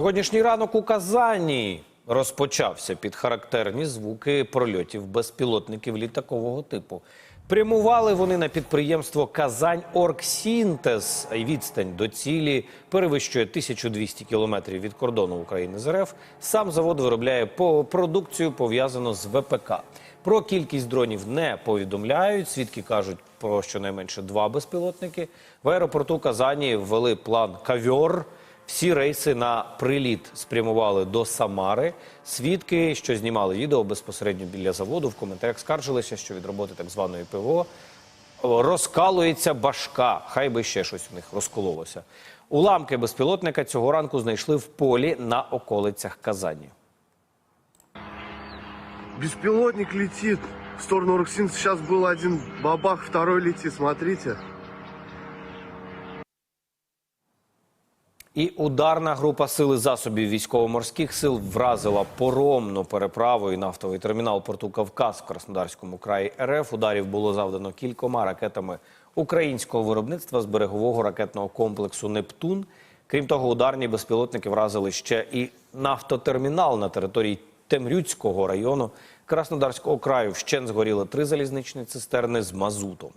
Сьогоднішній ранок у Казані розпочався під характерні звуки прольотів безпілотників літакового типу. Прямували вони на підприємство Казань Оргсінтез. Відстань до цілі перевищує 1200 кілометрів від кордону України з РФ. Сам завод виробляє продукцію пов'язану з ВПК. Про кількість дронів не повідомляють. Свідки кажуть про щонайменше два безпілотники. В аеропорту Казані ввели план Кавьор. Всі рейси на приліт спрямували до Самари. Свідки, що знімали відео безпосередньо біля заводу, в коментарях скаржилися, що від роботи так званої ПВО розкалується башка. Хай би ще щось у них розкололося. Уламки безпілотника цього ранку знайшли в полі на околицях Казані. Беспилотник летит в сторону Руксин. Сейчас был один бабах, второй летит, смотрите. І ударна група сили засобів військово-морських сил вразила поромну переправу і нафтовий термінал порту Кавказ в Краснодарському краї РФ. Ударів було завдано кількома ракетами українського виробництва з берегового ракетного комплексу Нептун. Крім того, ударні безпілотники вразили ще і нафтотермінал на території Темрюцького району Краснодарського краю. Вщен згоріли три залізничні цистерни з мазутом.